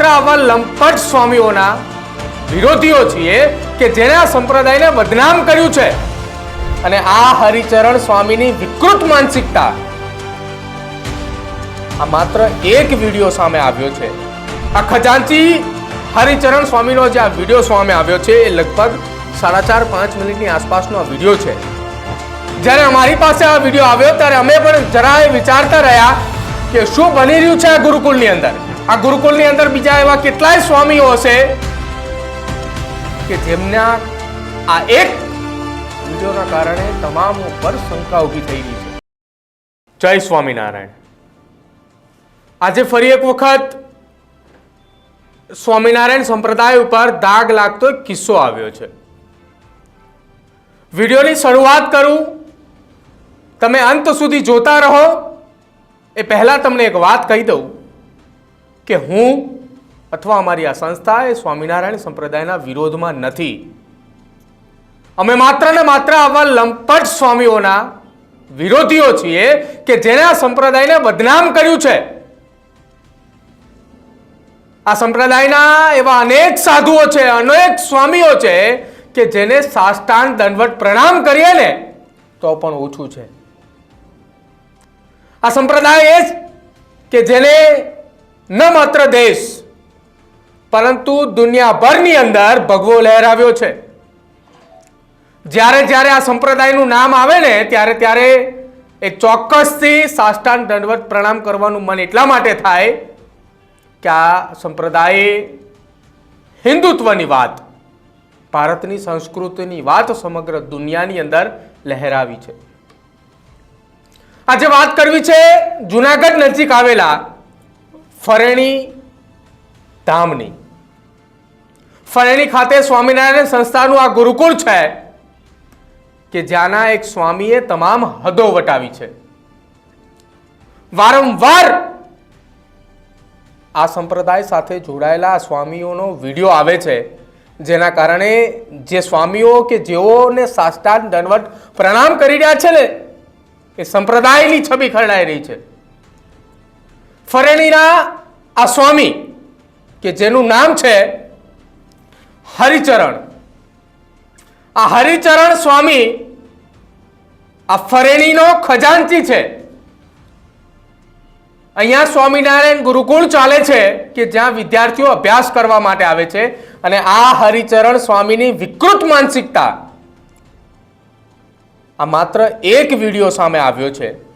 માત્ર આવા લંપટ સ્વામીઓના વિરોધીઓ છીએ કે જેણે આ સંપ્રદાયને બદનામ કર્યું છે. અને આ હરિચરણ સ્વામીની વિકૃત માનસિકતા આ માત્ર એક વીડિયો સામે આવ્યો છે. આ ખજાનચી હરિચરણ સ્વામીનો જે આ વીડિયો સામે આવ્યો છે એ લગભગ સાડા ચાર પાંચ મિનિટની આસપાસનો આ વીડિયો છે. જ્યારે અમારી પાસે આ વીડિયો આવ્યો, ત્યારે અમે પણ જરાય વિચારતા રહ્યા કે શું બની રહ્યું છે આ ગુરુકુળની અંદર. આ ગુરુકુળની અંદર બીજા એવા કેટલાય સ્વામીઓ હશે કે જેમના આ એક વિડીયોના કારણે તમામ ઉપર શંકા ઊભી થઈ રહી છે. જય સ્વામિનારાયણ. આજે ફરી એક વખત સ્વામિનારાયણ સંપ્રદાય ઉપર દાગ લાગતો એક કિસ્સો આવ્યો છે. વિડીયોની શરૂઆત કરું. તમે અંત સુધી જોતા રહો. એ પહેલાં તમને એક વાત કહી દઉં. કે હું અથવા અમારી આ સંસ્થા એ સ્વામિનારાયણ સંપ્રદાયના વિરોધમાં નથી. અમે માત્ર ને માત્ર આવા લંપટ સ્વામીઓના વિરોધીઓ છીએ કે જેણે આ સંપ્રદાયને બદનામ કર્યું છે. આ સંપ્રદાયના એવા અનેક સાધુઓ છે, અનેક સ્વામીઓ છે કે જેને સાષ્ટાંગ દંડવટ પ્રણામ કરીએ ને તો પણ ઓછું છે. આ સંપ્રદાય એ જ કે જેને ન માત્ર દેશ, પરંતુ દુનિયાભરની અંદર ભગવો લહેરાવ્યો છે. જ્યારે જ્યારે આ સંપ્રદાયનું નામ આવે ને, ત્યારે ત્યારે એ ચોક્કસથી સાષ્ટાંગ દંડવત પ્રણામ કરવાનું મન એટલા માટે થાય કે આ સંપ્રદાયે હિન્દુત્વની વાત, ભારતની સંસ્કૃતિની વાત સમગ્ર દુનિયાની અંદર લહેરાવી છે. આજે વાત કરવી છે જુનાગઢ નજીક આવેલા ફરેણી ધામની. ફરેણી ખાતે સ્વામિનારાયણ સંસ્થાનું આ ગુરુકુળ છે કે જ્યાંના એક સ્વામીએ તમામ હદો વટાવી છે. વારંવાર આ સંપ્રદાય સાથે જોડાયેલા સ્વામીઓનો વીડિયો આવે છે, જેના કારણે જે સ્વામીઓ કે જેઓને સાષ્ટાંગ દંડવટ પ્રણામ કરી રહ્યા છે ને, એ સંપ્રદાયની છબી ખરડાઈ રહી છે. ફરેણીના આ સ્વામી, કે જેનું નામ છે હરિચરણ. આ હરિચરણ સ્વામી આ ફરેણીનો ખજાનચી છે. અહીંયા સ્વામિનારાયણ ગુરુકુળ ચાલે છે કે જ્યાં વિદ્યાર્થીઓ અભ્યાસ કરવા માટે આવે છે અને આ હરિચરણ સ્વામીની વિકૃત માનસિકતા. આ માત્ર એક વીડિયો સામે આવ્યો છે.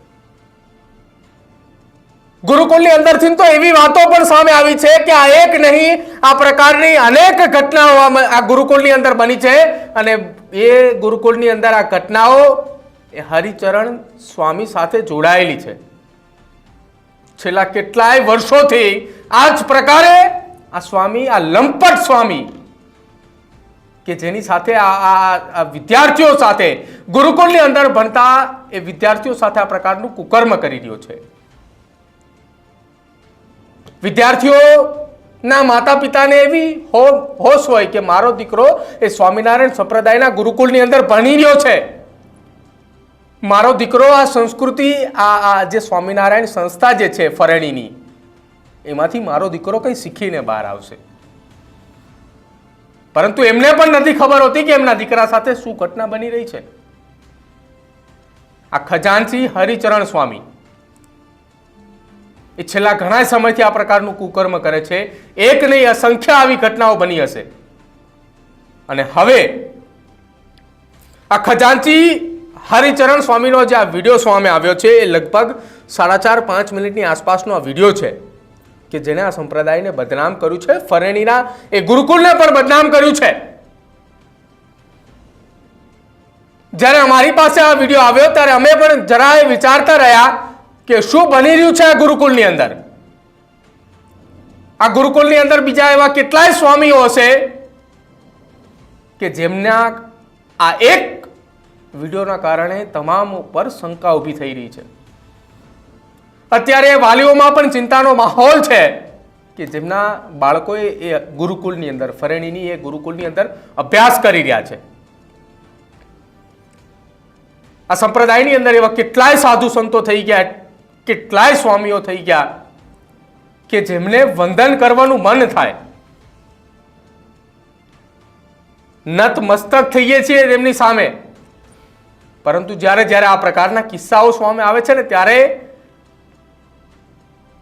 ગુરુકુળની અંદરથી તો એવી વાતો પણ સામે આવી છે કે આ એક નહીં, આ પ્રકારની અનેક ઘટનાઓ આ ગુરુકુળની અંદર બની છે. અને એ ગુરુકુળની અંદર આ ઘટનાઓ એ હરિચરણ સ્વામી સાથે જોડાયેલી છે. છેલ્લા કેટલાય વર્ષોથી આ જ પ્રકારે આ સ્વામી, આ લંપટ સ્વામી કે જેની સાથે આ વિદ્યાર્થીઓ સાથે ગુરુકુળની અંદર ભણતા એ વિદ્યાર્થીઓ સાથે આ પ્રકારનું કુકર્મ કરી રહ્યો છે. વિદ્યાર્થીઓના માતા પિતાને એવી હોશ હોય કે મારો દીકરો એ સ્વામિનારાયણ સંપ્રદાયના ગુરુકુળની અંદર ભણી રહ્યો છે. મારો દીકરો આ સંસ્કૃતિ, આ આ જે સ્વામિનારાયણ સંસ્થા જે છે ફરેણીની, એમાંથી મારો દીકરો કંઈ શીખીને બહાર આવશે. પરંતુ એમને પણ નથી ખબર હોતી કે એમના દીકરા સાથે શું ઘટના બની રહી છે. આ ખજાનસી હરિચરણ સ્વામી એ છેલ્લા ઘણા સમયથી આ પ્રકારનું કુકર્મ કરે છે. એક નહીં, અસંખ્ય આવી ઘટનાઓ બની હશે. અને હવે આ ખજાનચી હરિચરણ સ્વામીનો જે આ વીડિયો સામે આવ્યો છે, એ લગભગ સાડા ચાર, પાંચ મિનિટની આસપાસનો આ વીડિયો છે કે જેણે આ સંપ્રદાયને બદનામ કર્યું છે. ફરેણીના એ ગુરુકુળને પણ બદનામ કર્યું છે. જ્યારે અમારી પાસે આ વીડિયો આવ્યો, ત્યારે અમે પણ જરાય વિચારતા રહ્યા કે શું બની રહ્યું છે આ ગુરુકુળની અંદર? આ ગુરુકુળની અંદર બીજા એવા કેટલાય સ્વામીઓ હશે કે જેમના આ એક વિડીયોના કારણે તમામ ઉપર શંકા ઊભી થઈ રહી છે. અત્યારે વાલીઓમાં પણ ચિંતાનો માહોલ છે કે જેમના બાળકોએ એ ગુરુકુળની અંદર, ફરેણીની એ ગુરુકુળની અંદર અભ્યાસ કરી રહ્યા છે. આ સંપ્રદાયની અંદર એવા કેટલાય સાધુ સંતો થઈ ગયા. કેટલાય સ્વામીઓ થઈ ગયા કે જેમને વંદન કરવાનું મન થાય. નત મસ્તક થઈએ છીએ તેમની સામે. પરંતુ જ્યારે જ્યારે આ પ્રકારના કિસ્સાઓ સામે આવે છે ને ત્યારે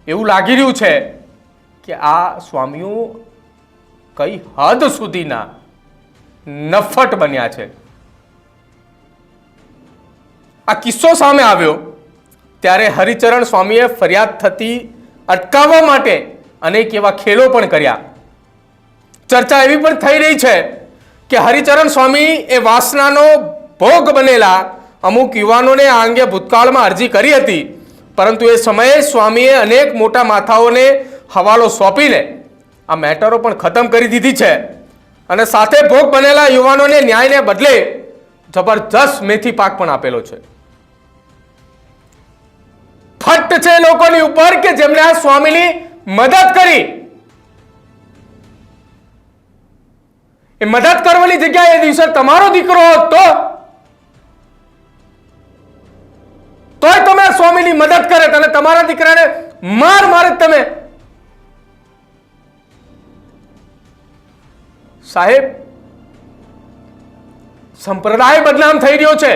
એવું લાગી રહ્યું છે કે આ સ્વામીઓ કઈ હદ સુધીના નફટ બન્યા છે. આ કિસ્સો સામે આવ્યો. ત્યારે હરિચરણ સ્વામીએ ફરિયાદ થતી અટકાવવા માટે અનેક એવા ખેલો પણ કર્યા. ચર્ચા એવી પણ થઈ રહી છે કે હરિચરણ સ્વામી એ વાસનાનો ભોગ બનેલા અમુક યુવાનોને આ અંગે ભૂતકાળમાં અરજી કરી હતી. પરંતુ એ સમયે સ્વામીએ અનેક મોટા માથાઓને હવાલો સોંપીને આ મેટરો પણ ખતમ કરી દીધી છે. અને સાથે ભોગ બનેલા યુવાનોને ન્યાયને બદલે જબરજસ્ત મેથી પાક પણ આપેલો છે. ફટ છે લોકોની ઉપર કે જેમણે આ સ્વામીની મદદ કરી. એ મદદ કરવાની જગ્યાએ દિવસે તમારો દીકરો હોત. તો તોય તમે સ્વામીની મદદ કરે અને તમારા દીકરાને માર મારે તમે. સાહેબ, સંપ્રદાય બદનામ થઈ રહ્યો છે.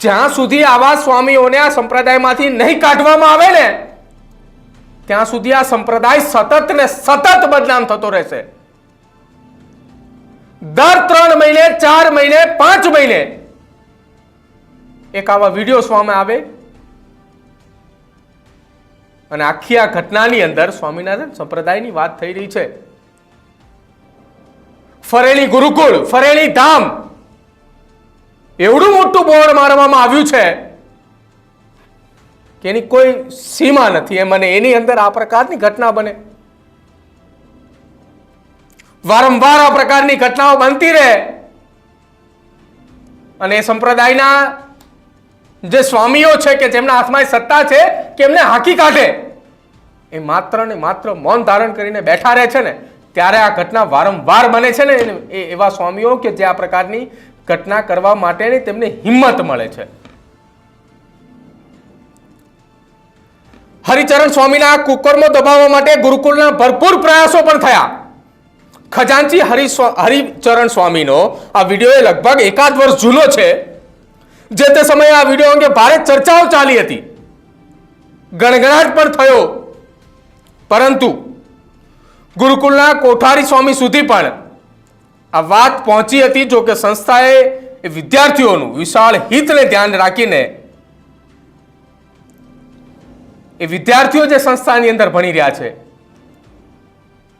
જ્યાં સુધી આવા સ્વામીઓને આ સંપ્રદાયમાંથી નહીં કાઢવામાં આવે ને, ત્યાં સુધી આ સંપ્રદાય સતત ને સતત બદનામ થતો રહેશે. દર ત્રણ મહિને, ચાર મહિને, પાંચ મહિને એક આવા વીડિયો સ્વામે આવે. અને આખી આ ઘટનાની અંદર સ્વામિનારાયણ સંપ્રદાયની વાત થઈ રહી છે. ફરેણી ગુરુકુળ, ફરેણી ધામ એવડું મોટું બોર્ડ મારવામાં આવ્યું છે કે એની કોઈ સીમા નથી. એમ અને એની અંદર આ પ્રકારની ઘટના બને. વારંવાર આ પ્રકારની ઘટનાઓ બનતી રહે. અને સંપ્રદાયના જે સ્વામીઓ છે કે જેમના હાથમાં સત્તા છે કે એમને હાકી કાઢે, એ માત્ર ને માત્ર મૌન ધારણ કરીને બેઠા રહે છે ને, ત્યારે આ ઘટના વારંવાર બને છે ને, એ એવા સ્વામીઓ કે જે આ પ્રકારની ઘટના કરવા માટેની તેમને હિંમત મળે છે. હરિચરણ સ્વામીના કુકર્મો દબાવવા માટે ગુરુકુળના ભરપૂર પ્રયાસો પણ થયા. ખજાનચી હરિ હરિચરણ સ્વામીનો આ વીડિયો લગભગ એકાદ વર્ષ જૂનો છે. જે તે સમયે આ વીડિયો અંગે ભારે ચર્ચાઓ ચાલી હતી. ગણગણાટ પણ થયો. પરંતુ ગુરુકુળના કોઠારી સ્વામી સુધી પણ આ વાત પહોંચી હતી જો કે સંસ્થાએ વિદ્યાર્થીઓનું વિશાળ હિતને ધ્યાન રાખીને એ વિદ્યાર્થીઓ જે સંસ્થાની અંદર ભણી રહ્યા છે,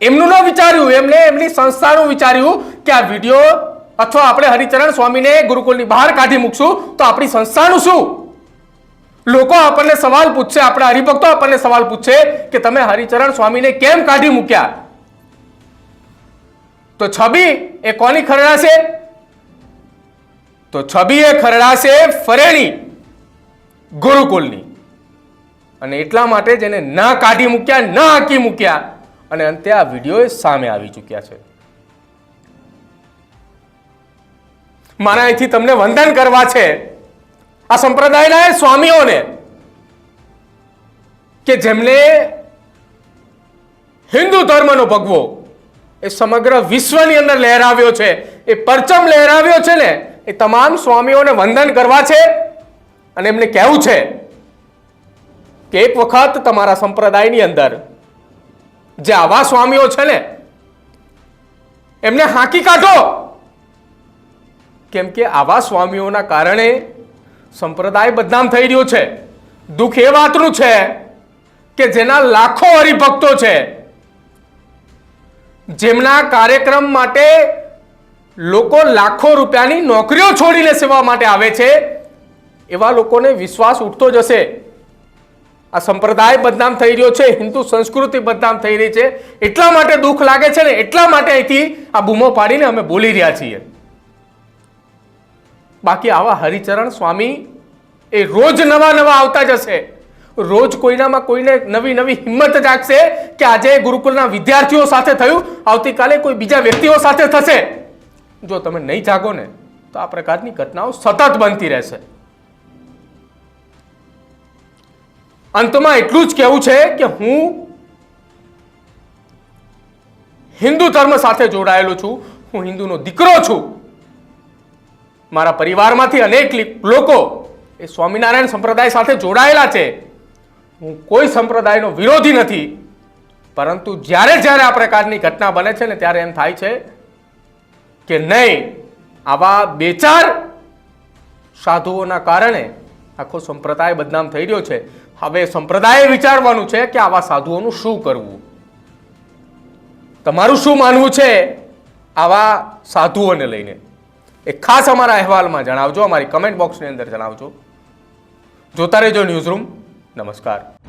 એમનું ન વિચાર્યું, એમને એમની સંસ્થાનું વિચાર્યું કે આ વીડિયો અથવા આપણે હરિચરણ સ્વામીને ગુરુકુળની બહાર કાઢી મૂકશું તો આપણી સંસ્થાનું શું? લોકો આપણને સવાલ પૂછશે, આપણા હરિભક્તો આપણને સવાલ પૂછશે કે તમે હરિચરણ સ્વામીને કેમ કાઢી મૂક્યા? તો છબી એ કોની ખરડાશે? તો છબી એ ખરડાશે ફરેણી ગુરુકુલની અને એટલા માટે જેને ના કાઢી મૂક્યા, ના હાકી મૂક્યા. અને અંતે આ વીડિયો સામે આવી ચૂક્યા છે. મારા અહીંથી તમને વંદન કરવા છે આ સંપ્રદાયના સ્વામીઓને કે જેમને હિન્દુ ધર્મનો ભગવો એ સમગ્ર વિશ્વની અંદર લહેરાવ્યો છે. એ પરચમ લહેરાવ્યો છે ને, એ તમામ સ્વામીઓને વંદન કરવા છે અને એમને કહેવું છે કે એક વખત તમારા સંપ્રદાયની અંદર જે આવા સ્વામીઓ છે ને, એમને હાંકી કાઢો. કેમ કે આવા સ્વામીઓના કારણે સંપ્રદાય બદનામ થઈ રહ્યો છે. દુઃખ એ વાતનું છે કે જેના લાખો હરિભક્તો છે જેમના કાર્યક્રમ માટે લોકો લાખો રૂપિયાની નોકરીઓ છોડીને સેવા માટે આવે છે, એવા લોકોને વિશ્વાસ ઉઠતો જશે આ સંપ્રદાય બદનામ થઈ રહ્યો છે, હિન્દુ સંસ્કૃતિ બદનામ થઈ રહી છે. એટલા માટે દુઃખ લાગે છે ને, એટલા માટે અહીંથી આ બૂમો પાડીને અમે બોલી રહ્યા છીએ. બાકી આવા હરિચરણ સ્વામી એ રોજ નવા નવા આવતા જશે રોજ કોઈનામાં કોઈને નવી નવી હિંમત જાગશે કે આજે ગુરુકુલના વિદ્યાર્થીઓ સાથે થયું, આવતીકાલે કોઈ બીજા વ્યક્તિઓ સાથે થશે. જો તમે નહીં જાગો ને, તો આ પ્રકારની ઘટનાઓ સતત બનતી રહેશે. અંતમાં એટલું જ કહેવું છે કે હું હિન્દુ ધર્મ સાથે જોડાયેલો છું, હું હિન્દુનો દીકરો છું. મારા પરિવારમાંથી અનેક લોકો એ સ્વામિનારાયણ સંપ્રદાય સાથે જોડાયેલા છે. હું કોઈ સંપ્રદાયનો વિરોધી નથી. પરંતુ જ્યારે જ્યારે આ પ્રકારની ઘટના બને છે ને ત્યારે એમ થાય છે કે નહીં, આવા બે ચાર સાધુઓના કારણે આખો સંપ્રદાય બદનામ થઈ રહ્યો છે. હવે સંપ્રદાયે વિચારવાનું છે કે આવા સાધુઓનું શું કરવું? તમારું શું માનવું છે આવા સાધુઓને લઈને? એ ખાસ અમારા અહેવાલમાં જણાવજો, અમારી કમેન્ટ બોક્સની અંદર જણાવજો. જોતા રહેજો ન્યૂઝ રૂમ નમસ્કાર.